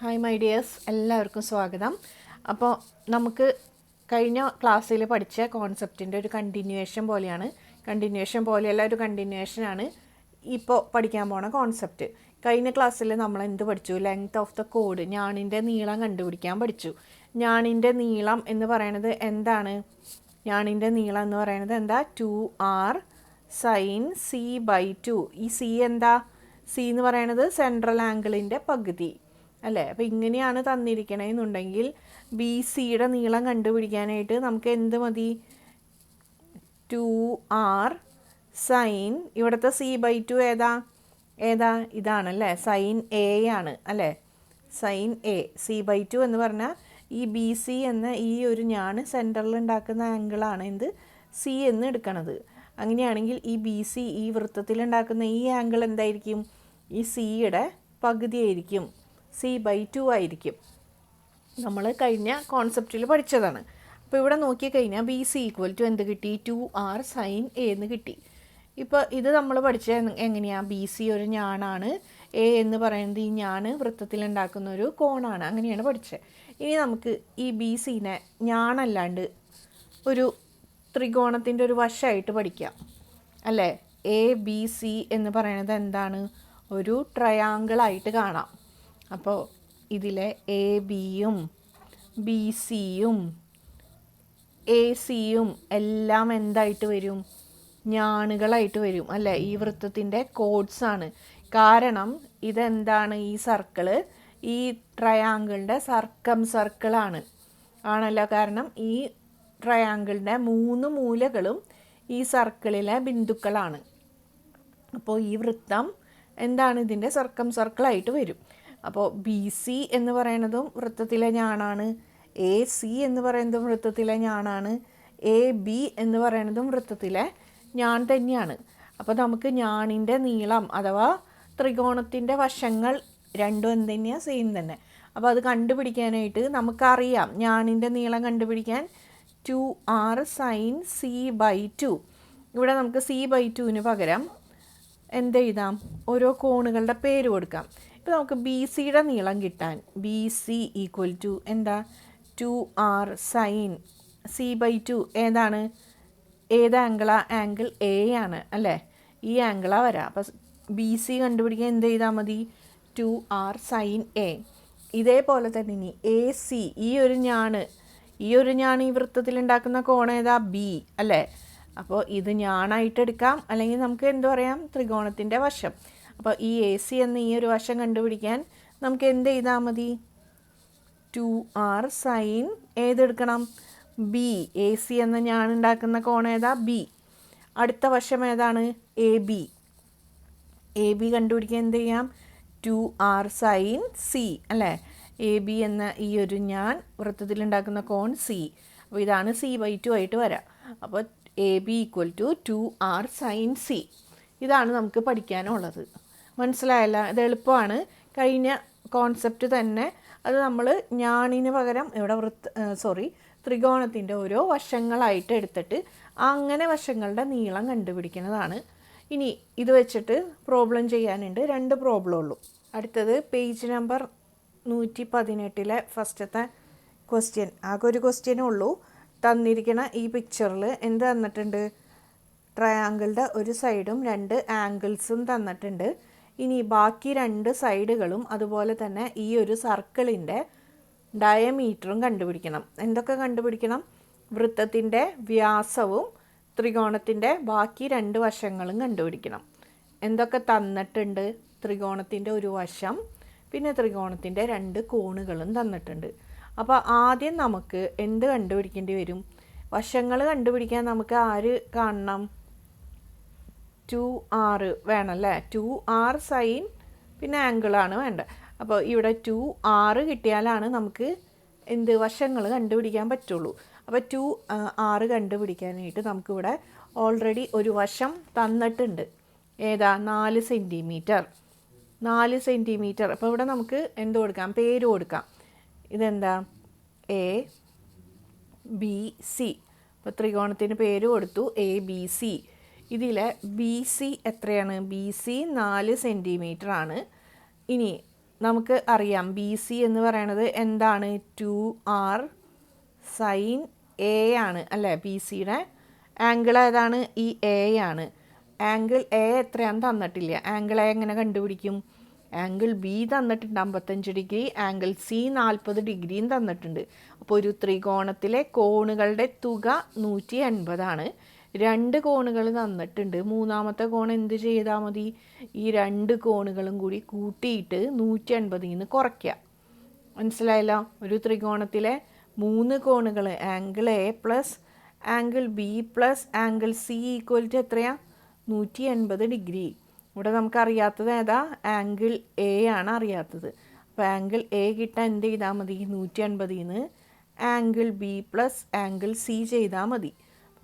Hi my dears എല്ലാവർക്കും സ്വാഗതം. അപ്പോൾ നമുക്ക് കഴിഞ്ഞ ക്ലാസ്സിൽ പഠിച്ച കോൺസെപ്റ്റിന്റെ ഒരു കണ്ടിന്യൂവേഷൻ പോലെയാണ്. കണ്ടിന്യൂവേഷൻ പോലെയല്ല ഒരു കണ്ടിന്യൂവേഷനാണ് ഇപ്പോൾ പഠിക്കാൻ പോണ കോൺസെപ്റ്റ് കഴിഞ്ഞ ക്ലാസ്സിൽ നമ്മൾ എന്ത് പഠിച്ചു? ലെങ്ത് ഓഫ് ദ കോഡ് ഞാണിന്റെ നീളം കണ്ടുപിടിക്കാൻ പഠിച്ചു. ഞാണിന്റെ നീളം എന്ന് പറയണത് എന്താണ്? ഞാണിന്റെ നീളം എന്ന് പറയണത് എന്താ? Two R sine C by two ഈ സി എന്താ? സി എന്ന് പറയണത് സെൻട്രൽ ആംഗിളിന്റെ പകുതി. അല്ലേ? അപ്പോൾ ഇങ്ങനെയാണ് തന്നിരിക്കണമെന്നുണ്ടെങ്കിൽ ബി സിയുടെ നീളം കണ്ടുപിടിക്കാനായിട്ട് നമുക്ക് എന്ത് മതി? ടു ആർ സൈൻ ഇവിടുത്തെ സി ബൈ ടു ഏതാ? ഏതാ? ഇതാണല്ലേ സൈൻ എ ആണ് അല്ലേ? Sine A C by two എന്ന് പറഞ്ഞാൽ ഈ ബി സി എന്ന ഈ ഒരു ഞാണ് സെന്ററിൽ ഉണ്ടാക്കുന്ന ആംഗിളാണ് എന്ത്? സി എന്ന് എടുക്കണത്. അങ്ങനെയാണെങ്കിൽ ഈ ബി സി ഈ വൃത്തത്തിൽ ഉണ്ടാക്കുന്ന ഈ ആംഗിൾ എന്തായിരിക്കും? ഈ സിയുടെ പകുതിയായിരിക്കും സി ബൈ ടു ആയിരിക്കും. നമ്മൾ കഴിഞ്ഞ കോൺസെപ്റ്റിൽ പഠിച്ചതാണ്. അപ്പോൾ ഇവിടെ നോക്കിക്കഴിഞ്ഞാൽ ബി സി ഈക്വൽ ടു എന്ത് കിട്ടി? ടു ആർ സൈൻ എ എന്ന് കിട്ടി. ഇപ്പോൾ ഇത് നമ്മൾ പഠിച്ച എങ്ങനെയാണ് ബി സി ഒരു ഞാനാണ്. എ എന്ന് പറയുന്നത് ഈ ഞാൻ വൃത്തത്തിൽ ഉണ്ടാക്കുന്ന ഒരു കോണാണ്. അങ്ങനെയാണ് പഠിച്ചത് ഇനി നമുക്ക് ഈ ബി സീനെ ഞാനല്ലാണ്ട് ഒരു ത്രികോണത്തിന്റെ ഒരു വശമായിട്ട് പഠിക്കാം. അല്ലേ? എ ബി സി എന്ന് പറയുന്നത് എന്താണ്? ഒരു ട്രയാങ്കിളായിട്ട് കാണാം. അപ്പോൾ ഇതിലെ എ ബിയും ബി സിയും എ സിയും എല്ലാം എന്തായിട്ട് വരും? ഞാണുകളായിട്ട് വരും അല്ലേ? ഈ വൃത്തത്തിന്റെ കോഡ്സ് ആണ്. കാരണം ഇതെന്താണ് ഈ സർക്കിൾ ഈ ട്രയാങ്കിളിന്റെ സർക്കം സർക്കിളാണ് ആണല്ലോ? കാരണം ഈ ട്രയാങ്കിളിന്റെ മൂന്ന് മൂലകളും ഈ സർക്കിളിലെ ബിന്ദുക്കളാണ്. അപ്പോൾ ഈ വൃത്തം എന്താണ് ഇതിന്റെ സർക്കം സർക്കിളായിട്ട് വരും. അപ്പോൾ ബി സി എന്ന് പറയുന്നതും വൃത്തത്തിലെ ഞാനാണ് എ സി എന്ന് പറയുന്നതും വൃത്തത്തിലെ ഞാനാണ് എ ബി എന്ന് പറയുന്നതും വൃത്തത്തിലെ ഞാൻ തന്നെയാണ്. അപ്പോൾ നമുക്ക് ഞാണിന്റെ നീളം അഥവാ ത്രികോണത്തിന്റെ വശങ്ങൾ രണ്ടും എന്ത് തന്നെയാണ് സെയിം തന്നെ. അപ്പോൾ അത് കണ്ടുപിടിക്കാനായിട്ട് നമുക്കറിയാം ഞാണിന്റെ നീളം കണ്ടുപിടിക്കാൻ two R sine C by two ഇവിടെ നമുക്ക് സി ബൈ ടുവിന് പകരം എന്ത് എഴുതാം ഓരോ കോണുകളുടെ പേര് കൊടുക്കാം. ഇപ്പോൾ നമുക്ക് ബി സിയുടെ നീളം കിട്ടാൻ ബി സി ഈക്വൽ ടു എന്താ? Two R sine C by two ഏതാണ്? ഏത് ആംഗിളാ ആംഗിൾ എ ആണ് അല്ലേ? ഈ ആംഗിളാ വരാം. അപ്പോൾ ബി സി കണ്ടുപിടിക്കാൻ എന്ത് ചെയ്താൽ മതി? ടു ആർ സൈൻ എ ഇതേപോലെ തന്നെ ഇനി എ സി ഈ ഒരു ഞാണ് ഈ ഒരു ഞാൻ ഈ വൃത്തത്തിൽ ഉണ്ടാക്കുന്ന കോണ ഏതാ? ബി അല്ലേ? അപ്പോൾ ഇത് ഞാണായിട്ട് എടുക്കാം. അല്ലെങ്കിൽ നമുക്ക് എന്ത് പറയാം? ത്രികോണത്തിന്റെ വശം. അപ്പോൾ ഈ എ സി എന്ന ഈ ഒരു വശം കണ്ടുപിടിക്കാൻ നമുക്ക് എന്ത് ചെയ്താൽ മതി? ടു ആർ സൈൻ ഏതെടുക്കണം? ബി എ സി എന്ന ഞാൻ ഉണ്ടാക്കുന്ന കോണം ഏതാ? ബി അടുത്ത വശം ഏതാണ്? എ ബി എ ബി കണ്ടുപിടിക്കാൻ എന്ത് ചെയ്യാം? ടു ആർ സൈൻ സി അല്ലേ? എ ബി എന്ന ഈ ഒരു ഞാൻ വൃത്തത്തിൽ ഉണ്ടാക്കുന്ന കോൺ സി അപ്പോൾ ഇതാണ് സി ബൈ ടു ആയിട്ട് വരാം. അപ്പോൾ A B equal to two R sine C ഇതാണ് നമുക്ക് പഠിക്കാനുള്ളത്. മനസ്സിലായല്ല. ഇത് എളുപ്പമാണ്. കഴിഞ്ഞ കോൺസെപ്റ്റ് തന്നെ. അത് നമ്മൾ ഞാണിന് പകരം ഇവിടെ വൃത്ത സോറി ത്രികോണത്തിന്റെ ഓരോ വശങ്ങളായിട്ട് എടുത്തിട്ട് അങ്ങനെ വശങ്ങളുടെ നീളം കണ്ടുപിടിക്കുന്നതാണ്. ഇനി ഇത് വെച്ചിട്ട് പ്രോബ്ലം ചെയ്യാനുണ്ട്. രണ്ട് പ്രോബ്ലം ഉള്ളൂ. അടുത്തത് പേജ് നമ്പർ നൂറ്റി പതിനെട്ടിലെ ഫസ്റ്റത്തെ ക്വസ്റ്റ്യൻ ആകെ ഒരു ക്വസ്റ്റ്യനേ ഉള്ളൂ. തന്നിരിക്കുന്ന ഈ പിക്ചറിൽ എന്ത് തന്നിട്ടുണ്ട്? ട്രയാങ്കിളുടെ ഒരു സൈഡും രണ്ട് ആംഗിൾസും തന്നിട്ടുണ്ട്. ഇനി ബാക്കി രണ്ട് സൈഡുകളും അതുപോലെ തന്നെ ഈ ഒരു സർക്കിളിന്റെ ഡയമീറ്ററും കണ്ടുപിടിക്കണം. എന്തൊക്കെ കണ്ടുപിടിക്കണം? വൃത്തത്തിന്റെ വ്യാസവും ത്രികോണത്തിന്റെ ബാക്കി രണ്ട് വശങ്ങളും കണ്ടുപിടിക്കണം. എന്തൊക്കെ തന്നിട്ടുണ്ട്? ത്രികോണത്തിന്റെ ഒരു വശം പിന്നെ ത്രികോണത്തിന്റെ രണ്ട് കോണുകളും തന്നിട്ടുണ്ട്. അപ്പോൾ ആദ്യം നമുക്ക് എന്ത് കണ്ടുപിടിക്കേണ്ടി വരും? വശങ്ങൾ കണ്ടുപിടിക്കാൻ നമുക്ക് ആര് കാണണം? ടു ആറ് വേണമല്ലേ? ടു ആർ സൈൻ പിന്നെ ആംഗിളാണ് വേണ്ടത്. അപ്പോൾ ഇവിടെ ടു ആറ് കിട്ടിയാലാണ് നമുക്ക് എന്ത് വശങ്ങൾ കണ്ടുപിടിക്കാൻ പറ്റുള്ളൂ. അപ്പോൾ ടു ആറ് കണ്ടുപിടിക്കാനായിട്ട് നമുക്കിവിടെ ഓൾറെഡി ഒരു വശം തന്നിട്ടുണ്ട്. ഏതാ? നാല് സെന്റിമീറ്റർ നാല് സെന്റിമീറ്റർ അപ്പോൾ ഇവിടെ നമുക്ക് എന്ത് കൊടുക്കാം? പേര് കൊടുക്കാം. ഇതെന്താ? എ ബി സി അപ്പോൾ ത്രികോണത്തിന് പേര് കൊടുത്തു. എ ബി സി ഇതിലെ ബി സി എത്രയാണ്? ബി സി നാല് സെന്റിമീറ്റർ ആണ്. ഇനി നമുക്ക് അറിയാം ബി സി എന്ന് പറയണത് എന്താണ്? ടു ആർ സൈൻ എ ആണ് അല്ലേ ബി സിയുടെ ആംഗിൾ ഏതാണ്? ഈ എ ആണ്. ആംഗിൾ എ എത്രയാണെന്ന് തന്നിട്ടില്ല. ആംഗിൾ എ എങ്ങനെ കണ്ടുപിടിക്കും? ആംഗിൾ ബി തന്നിട്ടുണ്ട് അമ്പത്തഞ്ച് ഡിഗ്രി. ആംഗിൾ സി നാൽപ്പത് ഡിഗ്രിയും തന്നിട്ടുണ്ട്. അപ്പോൾ ഒരു ത്രികോണത്തിലെ കോണുകളുടെ തുക നൂറ്റി എൺപതാണ്. രണ്ട് കോണുകൾ തന്നിട്ടുണ്ട് മൂന്നാമത്തെ കോൺ എന്ത് ചെയ്താൽ മതി? ഈ രണ്ട് കോണുകളും കൂടി കൂട്ടിയിട്ട് നൂറ്റി അൻപതിൽ നിന്ന് കുറയ്ക്കുക. മനസ്സിലായല്ലോ? ഒരു ത്രികോണത്തിലെ മൂന്ന് കോണുകൾ angle A plus angle B plus angle C equal to എത്രയാണ് നൂറ്റി എൺപത് ഡിഗ്രി ഇവിടെ നമുക്കറിയാത്തത് ഏതാ? ആംഗിൾ എ ആണ് അറിയാത്തത്. അപ്പോൾ ആംഗിൾ എ കിട്ടാൻ എന്ത് ചെയ്താൽ മതി? നൂറ്റി അൻപതിൽ നിന്ന് angle B plus angle C ചെയ്താൽ മതി.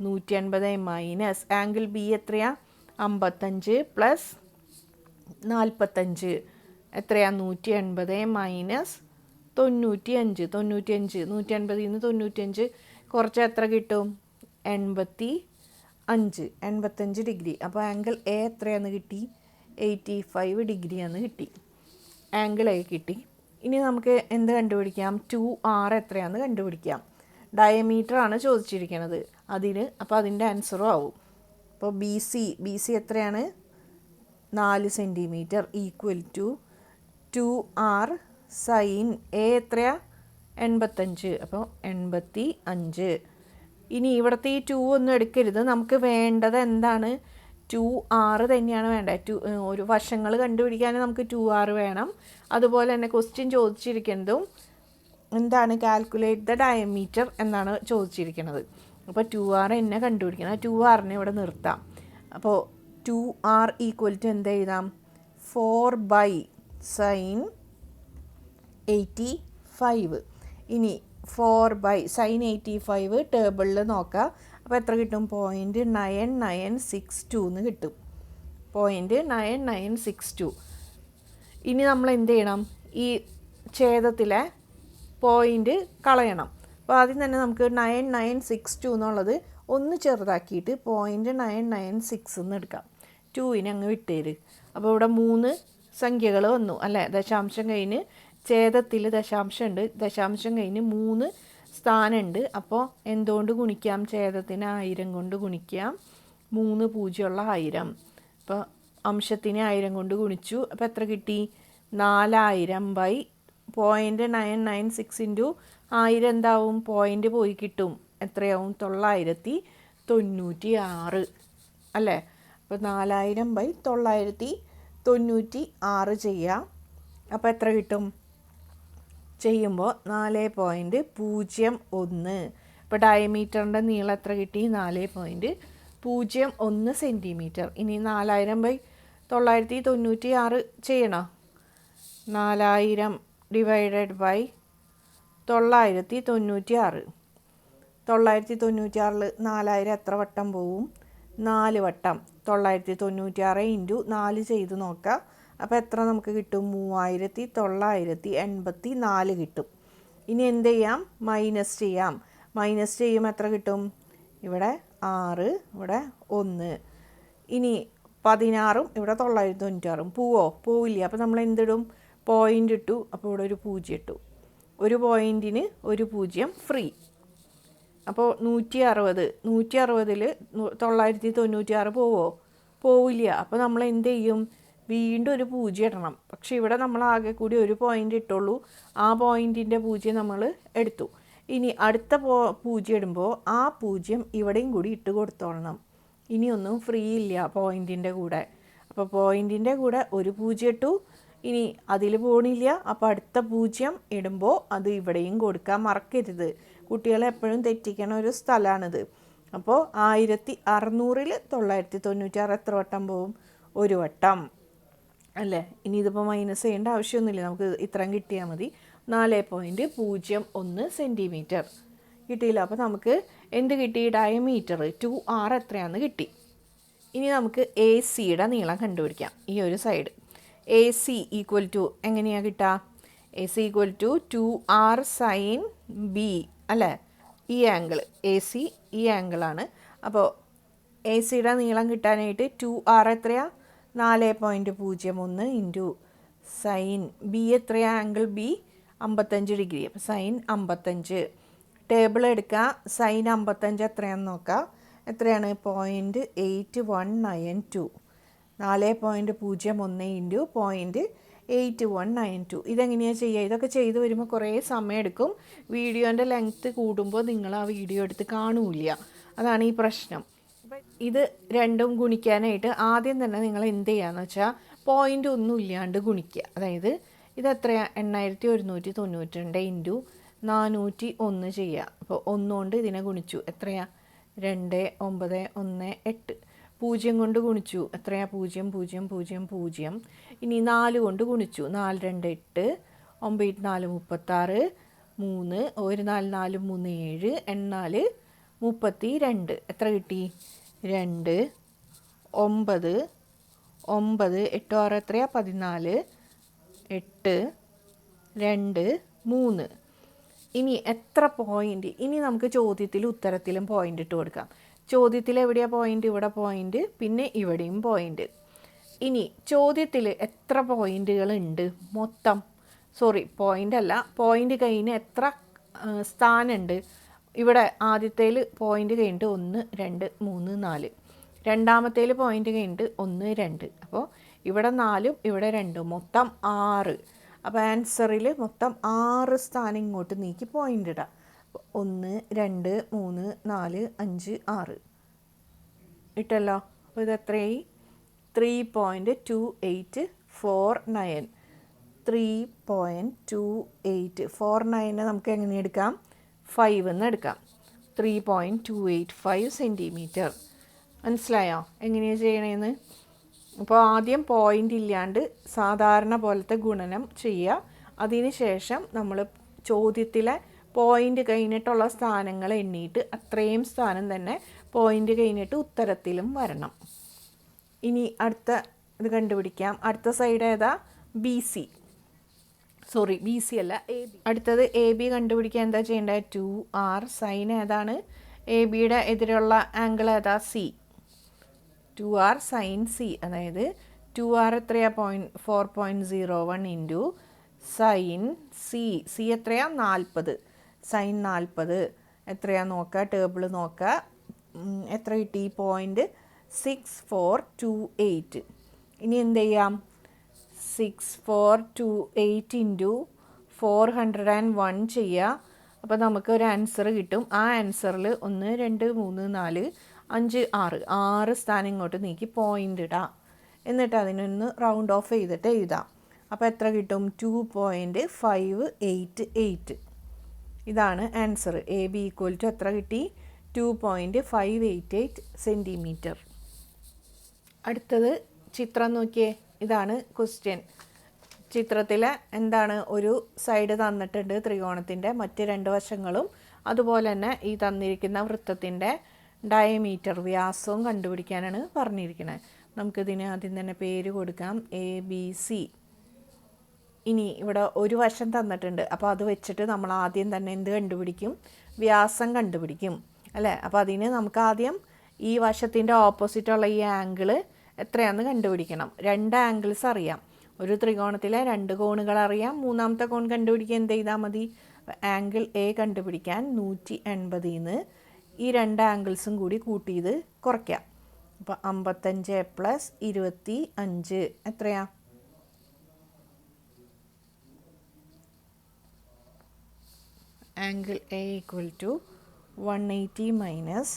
നൂറ്റി അൻപത് മൈനസ് ആംഗിൾ ബി എത്രയാ? അമ്പത്തഞ്ച് പ്ലസ് നാൽപ്പത്തഞ്ച് എത്രയാ? നൂറ്റി അൻപത് മൈനസ് തൊണ്ണൂറ്റി അഞ്ച് തൊണ്ണൂറ്റി അഞ്ച് നൂറ്റി അൻപതിൽ നിന്ന് തൊണ്ണൂറ്റഞ്ച് കുറച്ച് എത്ര കിട്ടും? എൺപത്തി അഞ്ച് എൺപത്തഞ്ച് ഡിഗ്രി അപ്പോൾ ആംഗിൾ എ എത്രയാന്ന് കിട്ടി? എയ്റ്റി ഫൈവ് ഡിഗ്രിയാന്ന് കിട്ടി. ആംഗിൾ എ കിട്ടി. ഇനി നമുക്ക് എന്ത് കണ്ടുപിടിക്കാം? ടു ആർ എത്രയാന്ന് കണ്ടുപിടിക്കാം. ഡയമീറ്റർ ആണ് ചോദിച്ചിരിക്കുന്നത്. അതിന് അപ്പോൾ അതിന്റെ ആൻസറും ആവും. അപ്പോൾ ബി സി ബി സി എത്രയാണ്? നാല് centimetre equal to two R sine A എത്രയാ? എൺപത്തഞ്ച്. അപ്പോൾ എൺപത്തി അഞ്ച് ഇനി ഇവിടുത്തെ ഈ ടു ഒന്നും എടുക്കരുത്. നമുക്ക് വേണ്ടത് എന്താണ്? ടു ആറ് തന്നെയാണ് വേണ്ടത്. ടു ഒരു വശങ്ങൾ കണ്ടുപിടിക്കാൻ നമുക്ക് ടു ആറ് വേണം. അതുപോലെ തന്നെ ക്വസ്റ്റ്യൻ ചോദിച്ചിരിക്കുന്നതും എന്താണ് കാൽക്കുലേറ്റ് ദ ഡയമീറ്റർ എന്നാണ് ചോദിച്ചിരിക്കുന്നത്. അപ്പോൾ ടു ആർ എന്നെ കണ്ടുപിടിക്കണം. ടു ആറിനെ ഇവിടെ നിർത്താം. അപ്പോൾ ടു ആർ ഈക്വൽ ടു എന്ത് എഴുതാം? Four by sine eighty five ഇനി four by sine eighty five ടേബിളിൽ നോക്കുക അപ്പോൾ എത്ര കിട്ടും? Point nine nine six two എന്ന് കിട്ടും. Point nine nine six two ഇനി നമ്മൾ എന്ത് ചെയ്യണം? ഈ ഛേദത്തിലെ പോയിന്റ് കളയണം. അപ്പോൾ ആദ്യം തന്നെ നമുക്ക് നയൻ നയൻ സിക്സ് ടു എന്നുള്ളത് ഒന്ന് ചെറുതാക്കിയിട്ട് പോയിന്റ് നയൻ നയൻ സിക്സ് എന്ന് എടുക്കാം. ടുവിന് അങ്ങ് വിട്ടേര്. അപ്പോൾ ഇവിടെ മൂന്ന് സംഖ്യകൾ വന്നു അല്ലേ? ദശാംശം കഴിഞ്ഞ് ഛേദത്തിൽ ദശാംശം ഉണ്ട്. ദശാംശം കഴിഞ്ഞ് മൂന്ന് സ്ഥാനമുണ്ട്. അപ്പോൾ എന്തുകൊണ്ട് ഗുണിക്കാം? ഛേദത്തിന് ആയിരം കൊണ്ട് ഗുണിക്കാം. മൂന്ന് പൂജ്യമുള്ള ആയിരം. അപ്പോൾ അംശത്തിന് ആയിരം കൊണ്ട് ഗുണിച്ചു. അപ്പോൾ എത്ര കിട്ടി? നാലായിരം by point nine nine six into ആയിരം എന്താവും? പോയിന്റ് പോയി കിട്ടും. എത്രയാവും? തൊള്ളായിരത്തി തൊണ്ണൂറ്റി ആറ് അല്ലേ? അപ്പോൾ നാലായിരം ബൈ തൊള്ളായിരത്തി തൊണ്ണൂറ്റി ആറ് ചെയ്യാം. അപ്പോൾ എത്ര കിട്ടും? ചെയ്യുമ്പോൾ നാല് പോയിന്റ് പൂജ്യം ഒന്ന്. ഇപ്പോൾ ഡയമീറ്ററിന്റെ നീളം എത്ര കിട്ടി? നാല് പോയിന്റ് പൂജ്യം ഒന്ന് സെന്റിമീറ്റർ ഇനി നാലായിരം ബൈ തൊള്ളായിരത്തി തൊണ്ണൂറ്റി ആറ് ചെയ്യണോ? നാലായിരം ഡിവൈഡഡ് ബൈ തൊള്ളായിരത്തി തൊണ്ണൂറ്റി ആറ് തൊള്ളായിരത്തി തൊണ്ണൂറ്റി ആറിൽ നാലായിരം എത്ര വട്ടം പോവും? നാല് വട്ടം. തൊള്ളായിരത്തി തൊണ്ണൂറ്റി ആറ് ഇന്റു നാല് ചെയ്ത് നോക്കാം. അപ്പോൾ എത്ര നമുക്ക് കിട്ടും? മൂവായിരത്തി തൊള്ളായിരത്തി എൺപത്തി നാല് കിട്ടും. ഇനി എന്ത് ചെയ്യാം? മൈനസ് ചെയ്യാം. മൈനസ് ചെയ്യുമ്പോൾ എത്ര കിട്ടും? ഇവിടെ ആറ് ഇവിടെ ഒന്ന്. ഇനി പതിനാറും ഇവിടെ തൊള്ളായിരത്തി തൊണ്ണൂറ്റാറും പോവോ? പോവില്ല? അപ്പോൾ നമ്മൾ എന്തിടും പോയിന്റ് ഇട്ടു അപ്പോൾ ഇവിടെ ഒരു പൂജ്യം ഇട്ടു. ഒരു പോയിന്റിന് ഒരു പൂജ്യം ഫ്രീ അപ്പോൾ നൂറ്റി അറുപത് നൂറ്റി അറുപതിൽ തൊള്ളായിരത്തി തൊണ്ണൂറ്റി ആറ് പോവോ? പോവില്ല. അപ്പോൾ നമ്മൾ എന്ത് ചെയ്യും? വീണ്ടും ഒരു പൂജ്യം ഇടണം. പക്ഷേ ഇവിടെ നമ്മൾ ആകെ കൂടി ഒരു പോയിന്റ് ഇട്ടുള്ളൂ. ആ പോയിന്റിന്റെ പൂജ്യം നമ്മൾ എടുത്തു. ഇനി അടുത്ത പോ പൂജ്യം ഇടുമ്പോൾ ആ പൂജ്യം ഇവിടെയും കൂടി ഇട്ട് കൊടുത്തോളണം. ഇനിയൊന്നും ഫ്രീ ഇല്ല പോയിന്റിന്റെ കൂടെ. അപ്പോൾ പോയിന്റിന്റെ കൂടെ ഒരു പൂജ്യം ഇട്ടു. ഇനി അതിൽ പോണില്ല. അപ്പോൾ അടുത്ത പൂജ്യം ഇടുമ്പോൾ അത് ഇവിടെയും കൊടുക്കാൻ മറക്കരുത്. കുട്ടികളെ എപ്പോഴും തെറ്റിക്കണ ഒരു സ്ഥലമാണിത് അപ്പോൾ ആയിരത്തി അറുന്നൂറിൽ തൊള്ളായിരത്തി തൊണ്ണൂറ്റാറ് എത്ര വട്ടം പോവും? ഒരു വട്ടം. അല്ലേ? ഇനി ഇതിപ്പോൾ മൈനസ് ചെയ്യേണ്ട ആവശ്യമൊന്നുമില്ല. നമുക്ക് ഇത്രയും കിട്ടിയാൽ മതി. നാല് പോയിന്റ് പൂജ്യം ഒന്ന് സെന്റിമീറ്റർ കിട്ടിയില്ല. അപ്പോൾ നമുക്ക് എന്ത് കിട്ടി? ഡയമീറ്റർ ടു ആർ എത്രയാണെന്ന് കിട്ടി. ഇനി നമുക്ക് എ സിയുടെ നീളം കണ്ടുപിടിക്കാം. ഈ ഒരു side A C equal to എങ്ങനെയാണ് കിട്ടുക A C equal to two R sine B അല്ലേ? ഈ ആംഗിൾ എ സി ഈ ആംഗിളാണ് അപ്പോൾ എ സിയുടെ നീളം കിട്ടാനായിട്ട് ടു ആർ എത്രയാണ് നാല് പോയിന്റ് പൂജ്യം ഒന്ന് ഇന്റു സൈൻ ബി എത്രയാണ് ആംഗിൾ ബി അമ്പത്തഞ്ച് ഡിഗ്രി അപ്പോൾ സൈൻ അമ്പത്തഞ്ച്. ടേബിൾ എടുക്കുക സൈൻ അമ്പത്തഞ്ച് എത്രയാണെന്ന് നോക്കുക എത്രയാണ്? Point eight one nine two നാല് പോയിന്റ് പൂജ്യം ഒന്ന് into point eight one nine two. ഇതെങ്ങനെയാണ് ചെയ്യുക ഇതൊക്കെ ചെയ്ത് വരുമ്പോൾ കുറേ സമയം എടുക്കും വീഡിയോന്റെ ലെങ്ത്ത് കൂടുമ്പോൾ നിങ്ങൾ ആ വീഡിയോ എടുത്ത് കാണൂല അതാണ് ഈ പ്രശ്നം. ഇത് രണ്ടും ഗുണിക്കാനായിട്ട് ആദ്യം തന്നെ നിങ്ങൾ എന്ത് ചെയ്യുകയെന്ന് വെച്ചാൽ പോയിന്റ് ഒന്നും ഇല്ലാണ്ട് ഗുണിക്കുക അതായത് ഇത് എത്രയാണ് എണ്ണായിരത്തി ഒരുന്നൂറ്റി തൊണ്ണൂറ്റി രണ്ട് ഇന്റു നാനൂറ്റി ഒന്ന് ചെയ്യുക അപ്പോൾ ഒന്നുകൊണ്ട് ഇതിനെ ഗുണിച്ചു. എത്രയാണ് രണ്ട് ഒമ്പത് ഒന്ന് എട്ട്. പൂജ്യം കൊണ്ട് ഗുണിച്ചു. എത്രയാ? പൂജ്യം പൂജ്യം പൂജ്യം പൂജ്യം. ഇനി നാല് കൊണ്ട് ഗുണിച്ചു. നാല് രണ്ട് എട്ട്. ഒമ്പത് നാല് മുപ്പത്താറ്. മൂന്ന് ഒരു നാല് നാല് മൂന്ന് ഏഴ്. എണ്ണാൽ മുപ്പത്തി രണ്ട്. എത്ര കിട്ടി? രണ്ട്. ഒമ്പത്. ഒമ്പത് എട്ട് ആറ് എത്രയാ? പതിനാല്. എട്ട്. രണ്ട്. മൂന്ന്. ഇനി എത്ര പോയിന്റ് ഇനി നമുക്ക് ചോദ്യത്തിലും ഉത്തരത്തിലും പോയിന്റ് ഇട്ട് കൊടുക്കാം. ചോദ്യത്തിൽ എവിടെയാ പോയിന്റ് ഇവിടെ പോയിന്റ് പിന്നെ ഇവിടെയും പോയിന്റ് ഇനി ചോദ്യത്തിൽ എത്ര പോയിന്റുകൾ ഉണ്ട് മൊത്തം? സോറി പോയിന്റ് അല്ല. പോയിന്റ് കഴിഞ്ഞ് എത്ര സ്ഥാനമുണ്ട്? ഇവിടെ ആദ്യത്തേൽ പോയിന്റ് കഴിഞ്ഞിട്ട് ഒന്ന് രണ്ട് മൂന്ന് നാല്. രണ്ടാമത്തേൽ പോയിന്റ് കഴിഞ്ഞിട്ട് ഒന്ന് രണ്ട്. അപ്പോൾ ഇവിടെ നാലും ഇവിടെ രണ്ടും. മൊത്തം ആറ്. അപ്പോൾ ആൻസറിൽ മൊത്തം ആറ് സ്ഥാനം ഇങ്ങോട്ട് നീക്കി പോയിന്റ് ഇടാം. ഒന്ന് രണ്ട് മൂന്ന് നാല് അഞ്ച് ആറ്. ഇട്ടല്ലോ. അപ്പോൾ ഇത് എത്രയായി three point two eight four nine. Three point two eight four നയനെ നമുക്ക് എങ്ങനെ എടുക്കാം? ഫൈവ് എന്ന് എടുക്കാം. Three point two eight five centimetre. മനസ്സിലായോ? എങ്ങനെയാണ് ചെയ്യണേന്ന്? അപ്പോൾ ആദ്യം പോയിന്റ് ഇല്ലാണ്ട് സാധാരണ പോലത്തെ ഗുണനം ചെയ്യുക. അതിനുശേഷം നമ്മൾ ചോദ്യത്തിലെ പോയിന്റ് കഴിഞ്ഞിട്ടുള്ള സ്ഥാനങ്ങൾ എണ്ണിയിട്ട് അത്രയും സ്ഥാനം തന്നെ പോയിന്റ് കഴിഞ്ഞിട്ട് ഉത്തരത്തിലും വരണം. ഇനി അടുത്ത ഇത് കണ്ടുപിടിക്കാം. അടുത്ത സൈഡ് ഏതാ? B C sorry B C അല്ല എ ബി അടുത്തത് എ ബി കണ്ടുപിടിക്കാൻ എന്താ ചെയ്യേണ്ടത് ടു ആർ സൈൻ ഏതാണ്? എ ബിയുടെ എതിരെയുള്ള ആംഗിൾ ഏതാ? C two R sine C അതായത് ടു ആർ എത്രയാ? Point four point zero one into sine C C എത്രയാ? നാൽപ്പത്. സൈൻ നാൽപ്പത്. എത്രയാ നോക്കുക ടേബിൾ നോക്കുക എത്ര കിട്ടി? Point six four two eight. ഇനി എന്ത് ചെയ്യാം? Six four two eight into four hundred and one ചെയ്യുക അപ്പോൾ നമുക്ക് ഒരു ആൻസർ കിട്ടും. ആ ആൻസറിൽ ഒന്ന് രണ്ട് മൂന്ന് നാല് അഞ്ച് ആറ്. ആറ് സ്ഥാനം ഇങ്ങോട്ട് നീക്കി പോയിന്റ് ഇടാം. എന്നിട്ട് അതിനൊന്ന് റൗണ്ട് ഓഫ് ചെയ്തിട്ട് എഴുതാം. അപ്പോൾ എത്ര കിട്ടും? Two point five eight eight. ഇതാണ് answer. A B equal to എത്ര കിട്ടി? Two point five eight eight centimetre അടുത്തത് ചിത്രം നോക്കിയേ. ഇതാണ് ക്വസ്റ്റ്യൻ. ചിത്രത്തിൽ എന്താണ് ഒരു സൈഡ് തന്നിട്ടുണ്ട് ത്രികോണത്തിന്റെ മറ്റ് രണ്ട് വശങ്ങളും. അതുപോലെ തന്നെ ഈ തന്നിരിക്കുന്ന വൃത്തത്തിന്റെ ഡയമീറ്റർ വ്യാസവും കണ്ടുപിടിക്കാനാണ് പറഞ്ഞിരിക്കുന്നത് നമുക്കിതിന് ആദ്യം തന്നെ പേര് കൊടുക്കാം. A B C. ഇനി ഇവിടെ ഒരു വശം തന്നിട്ടുണ്ട്. അപ്പോൾ അത് വെച്ചിട്ട് നമ്മൾ ആദ്യം തന്നെ എന്ത് കണ്ടുപിടിക്കും? വ്യാസം കണ്ടുപിടിക്കും. അല്ലേ? അപ്പോൾ അതിന് നമുക്ക് ആദ്യം ഈ വശത്തിന്റെ ഓപ്പോസിറ്റുള്ള ഈ ആംഗിൾ എത്രയാണെന്ന് കണ്ടുപിടിക്കണം. രണ്ട് ആംഗിൾസ് അറിയാം. ഒരു ത്രികോണത്തിലെ രണ്ട് കോണുകൾ അറിയാം. മൂന്നാമത്തെ കോൺ കണ്ടുപിടിക്കാൻ എന്ത് ചെയ്താൽ മതി? ആംഗിൾ എ കണ്ടുപിടിക്കാൻ നൂറ്റി എൺപതിൽ നിന്ന് ഈ രണ്ട് ആംഗിൾസും കൂടി കൂട്ടിയത് കുറയ്ക്കാം. അപ്പോൾ അമ്പത്തഞ്ച് പ്ലസ് ഇരുപത്തി അഞ്ച് എത്രയാ? Angle A equal to one eighty minus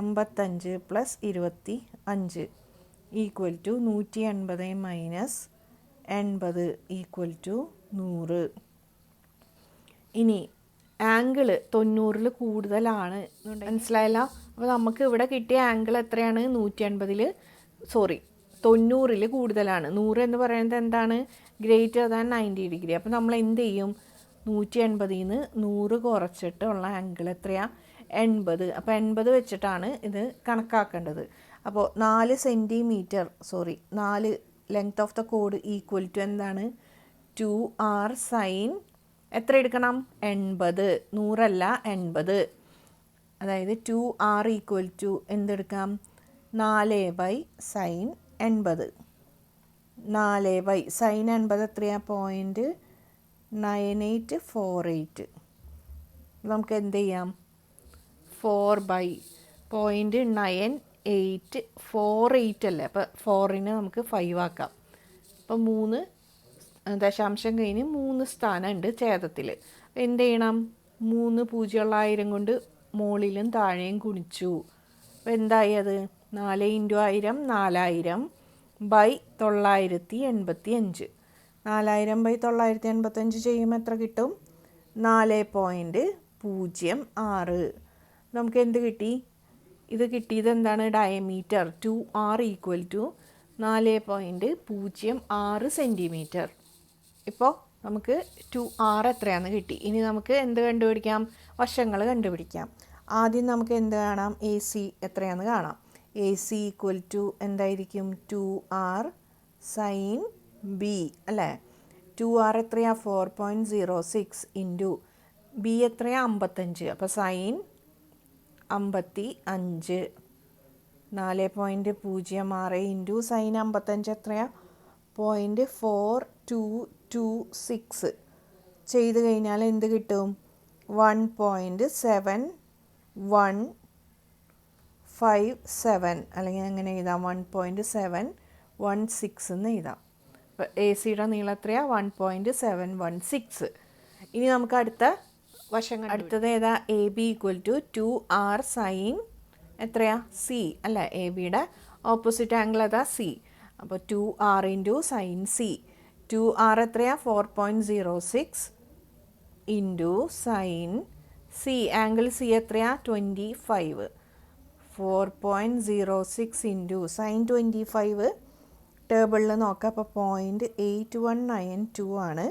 അമ്പത്തഞ്ച് പ്ലസ് ഇരുപത്തി അഞ്ച് ഈക്വൽ ടു നൂറ്റി എൺപത് മൈനസ് എൺപത് ഈക്വൽ ടു നൂറ്. ഇനി ആംഗിൾ തൊണ്ണൂറിൽ കൂടുതലാണ്. മനസ്സിലായല്ല? അപ്പോൾ നമുക്ക് ഇവിടെ കിട്ടിയ ആംഗിൾ എത്രയാണ്? നൂറ്റി എൺപതിൽ സോറി തൊണ്ണൂറിൽ കൂടുതലാണ്. നൂറ് എന്ന് പറയുന്നത് എന്താണ്? ഗ്രേറ്റർ ദാൻ നയന്റി ഡിഗ്രി അപ്പോൾ നമ്മൾ എന്ത് ചെയ്യും? നൂറ്റി എൺപതിൽ നിന്ന് നൂറ് കുറച്ചിട്ടുള്ള ആംഗിൾ എത്രയാണ് എൺപത്. അപ്പോൾ എൺപത് വെച്ചിട്ടാണ് ഇത് കണക്കാക്കേണ്ടത്. അപ്പോൾ നാല് സെന്റിമീറ്റർ സോറി നാല് ലെങ്ത് ഓഫ് ദ കോഡ് ഈക്വൽ ടു എന്താണ്? ടു ആർ സൈൻ എത്ര എടുക്കണം? എൺപത്. നൂറല്ല എൺപത്. അതായത് ടു ആർ ഈക്വൽ ടു എന്തെടുക്കാം? നാല് ബൈ സൈൻ എൺപത്. നാല് ബൈ സൈൻ എൺപത് എത്രയാണ് point nine eight four eight. നമുക്ക് എന്ത് ചെയ്യാം four by point nine eight four eight അല്ലേ? അപ്പോൾ ഫോറിന് നമുക്ക് ഫൈവ് ആക്കാം. അപ്പോൾ മൂന്ന് ദശാംശം കഴിഞ്ഞ് മൂന്ന് സ്ഥാനമുണ്ട് ഛേദത്തിൽ എന്ത് ചെയ്യണം മൂന്ന് പൂജ്യമുള്ളായിരം കൊണ്ട് മുകളിലും താഴെയും ഗുണിച്ചു. അപ്പോൾ എന്തായി അത് നാല് ഇന്റു ആയിരം നാലായിരം ബൈ തൊള്ളായിരത്തി എൺപത്തി അഞ്ച് നാലായിരം ബൈ തൊള്ളായിരത്തി എൺപത്തഞ്ച് ചെയ്യുമ്പോൾ എത്ര കിട്ടും? നാല് പോയിന്റ് പൂജ്യം ആറ്. നമുക്ക് എന്ത് കിട്ടി? ഇത് കിട്ടിയത് എന്താണ്? Diameter two R equal to നാല് പോയിന്റ് പൂജ്യം ആറ് സെന്റിമീറ്റർ ഇപ്പോൾ നമുക്ക് ടു ആർ എത്രയാണെന്ന് കിട്ടി. ഇനി നമുക്ക് എന്ത് കണ്ടുപിടിക്കാം? വശങ്ങൾ കണ്ടുപിടിക്കാം. ആദ്യം നമുക്ക് എന്ത് കാണാം? എ സി എത്രയാണെന്ന് കാണാം. എ സി ഈക്വൽ ടു എന്തായിരിക്കും? ടു ആർ സൈൻ ബി അല്ലേ? ടു ആർ എത്രയാ? Four point zero six into B എത്രയാ? അമ്പത്തഞ്ച്. അപ്പോൾ സൈൻ അമ്പത്തി അഞ്ച് നാല് പോയിന്റ് പൂജ്യം ആറ് ഇന്റു സൈൻ അമ്പത്തഞ്ച് എത്രയാ? Point four two two six ചെയ്ത് കഴിഞ്ഞാൽ എന്ത് കിട്ടും? One point seven one five seven അല്ലെങ്കിൽ അങ്ങനെ എഴുതാം? One point seven one six എന്ന് എഴുതാം. എ സിയുടെ നീളം എത്രയാണ് one point seven one six ഇനി നമുക്ക് അടുത്ത വശം അടുത്തത് ഏതാ? A B equal to two R sine എത്രയാ? സി അല്ല? എ ബിയുടെ ഓപ്പോസിറ്റ് ആംഗിൾ അതാ സി അപ്പോൾ two R into sine C two R എത്രയാ? Four point zero six into sine C angle C എത്രയാ? Twenty five four point zero six into sine twenty five ടേബിളിൽ നോക്കാം. അപ്പോൾ point eight one nine two ആണ്.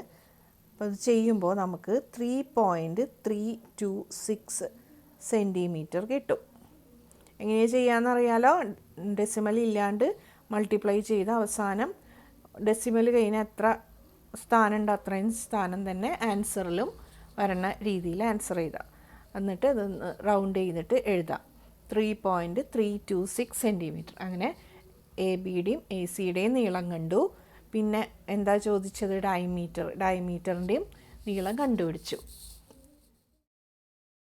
അപ്പോൾ ഇത് ചെയ്യുമ്പോൾ നമുക്ക് three point three two six centimetre കിട്ടും. എങ്ങനെയാണ് ചെയ്യാമെന്നറിയാലോ ഡെസിമൽ ഇല്ലാണ്ട് മൾട്ടിപ്ലൈ ചെയ്ത് അവസാനം ഡെസിമൽ കഴിഞ്ഞാൽ എത്ര സ്ഥാനമുണ്ട് അത്രയും സ്ഥാനം തന്നെ ആൻസറിലും വരണ രീതിയിൽ ആൻസർ ചെയ്താൽ എന്നിട്ട് ഇതൊന്ന് റൗണ്ട് ചെയ്തിട്ട് എഴുതാം. Three point three two six centimetre അങ്ങനെ എ ബിയുടെയും എ സിയുടെയും നീളം കണ്ടു. പിന്നെ എന്താ ചോദിച്ചത്? ഡയമീറ്റർ ഡയമീറ്ററിന്റെയും നീളം കണ്ടുപിടിച്ചു.